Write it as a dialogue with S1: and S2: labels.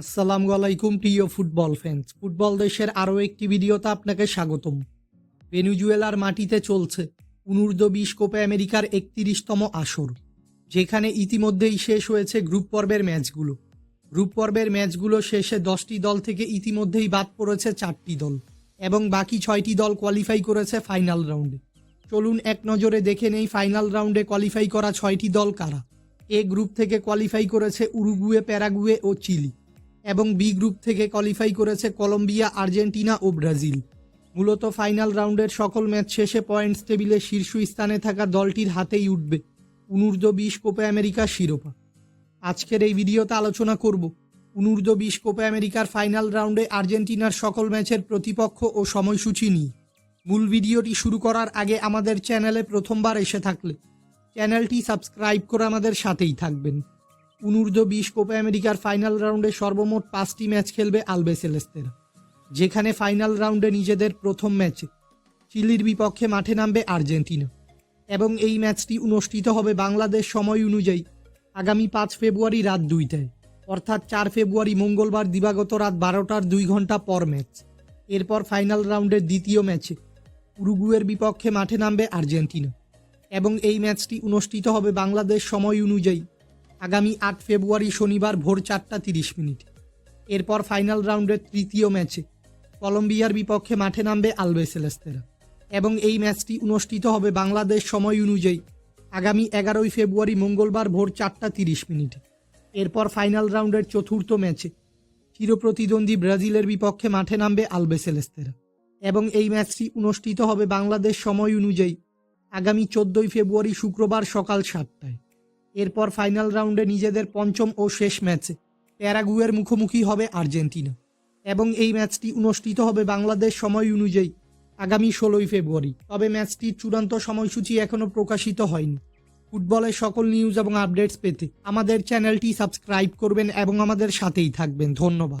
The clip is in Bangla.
S1: আসসালামু আলাইকুম, প্রিয় ফুটবল ফ্যান্স ফুটবল দেশের আরও একটি ভিডিওতে আপনাকে স্বাগতম। ভেনুজুয়েলার মাটিতে চলছে অনূর্ধ্ব বিশ কোপা আমেরিকার একত্রিশতম আসর, যেখানে ইতিমধ্যেই শেষ হয়েছে গ্রুপ পর্বের ম্যাচগুলো। গ্রুপ পর্বের ম্যাচগুলো শেষে দশটি দল থেকে ইতিমধ্যেই বাদ পড়েছে চারটি দল এবং বাকি ছয়টি দল কোয়ালিফাই করেছে ফাইনাল রাউন্ডে চলুন এক নজরে দেখে নেই ফাইনাল রাউন্ডে কোয়ালিফাই করা ছয়টি দল কারা। এ গ্রুপ থেকে কোয়ালিফাই করেছে উরুগুয়ে, প্যারাগুয়ে ও চিলি। এবং বি গ্রুপ থেকে কোয়ালিফাই করেছে কলম্বিয়া, আর্জেন্টিনা ও ব্রাজিল। মূলত ফাইনাল রাউন্ডের সকল ম্যাচ শেষে পয়েন্টস টেবিলে শীর্ষ স্থানে থাকা দলটির হাতেই উঠবে অনূর্ধ্ব বিশ কোপে আমেরিকার শিরোপা। আজকের এই ভিডিওতে আলোচনা করব অনূর্ধ্ব বিশ কোপে আমেরিকার ফাইনাল রাউন্ডে আর্জেন্টিনার সকল ম্যাচের প্রতিপক্ষ ও সময়সূচি নিয়ে। মূল ভিডিওটি শুরু করার আগে আমাদের চ্যানেলে প্রথমবার এসে থাকলে চ্যানেলটি সাবস্ক্রাইব করে আমাদের সাথেই থাকবেন। অনূর্ধ্ব বিশ কোপা আমেরিকার ফাইনাল রাউন্ডে সর্বমোট পাঁচটি ম্যাচ খেলবে আলবেসেলেস্তেরা যেখানে ফাইনাল রাউন্ডে নিজেদের প্রথম ম্যাচে চিলির বিপক্ষে মাঠে নামবে আর্জেন্টিনা। এবং এই ম্যাচটি অনুষ্ঠিত হবে বাংলাদেশ সময় অনুযায়ী আগামী পাঁচ ফেব্রুয়ারি রাত দুইটায়। অর্থাৎ চার ফেব্রুয়ারি মঙ্গলবার দিবাগত রাত বারোটার দুই ঘণ্টা পর ম্যাচ। এরপর ফাইনাল রাউন্ডের দ্বিতীয় ম্যাচে উরুগুয়ের বিপক্ষে মাঠে নামবে আর্জেন্টিনা। এবং এই ম্যাচটি অনুষ্ঠিত হবে বাংলাদেশ সময় অনুযায়ী আগামী আট ফেব্রুয়ারি শনিবার ভোর চারটা তিরিশ মিনিট। এরপর ফাইনাল রাউন্ডের তৃতীয় ম্যাচে কলম্বিয়ার বিপক্ষে মাঠে নামবে আলবেসেলেস্তেরা এবং এই ম্যাচটি অনুষ্ঠিত হবে বাংলাদেশ সময় অনুযায়ী আগামী এগারোই ফেব্রুয়ারি মঙ্গলবার ভোর চারটা তিরিশ মিনিটে। এরপর ফাইনাল রাউন্ডের চতুর্থ ম্যাচে চিরপ্রতিদ্বন্দ্বী ব্রাজিলের বিপক্ষে মাঠে নামবে আলবেসেলেস্তেরা এবং এই ম্যাচটি অনুষ্ঠিত হবে বাংলাদেশ সময় অনুযায়ী আগামী চোদ্দই ফেব্রুয়ারি শুক্রবার সকাল সাতটায়। এরপর ফাইনাল রাউন্ডে নিজেদের পঞ্চম ও শেষ ম্যাচে প্যারাগুয়ের মুখোমুখি হবে আর্জেন্টিনা। এবং এই ম্যাচটি অনুষ্ঠিত হবে বাংলাদেশ সময় অনুযায়ী আগামী ষোলোই ফেব্রুয়ারি। তবে ম্যাচটির চূড়ান্ত সময়সূচি এখনও প্রকাশিত হয়নি। ফুটবলের সকল নিউজ এবং আপডেটস পেতে আমাদের চ্যানেলটি সাবস্ক্রাইব করবেন এবং আমাদের সাথেই থাকবেন। ধন্যবাদ।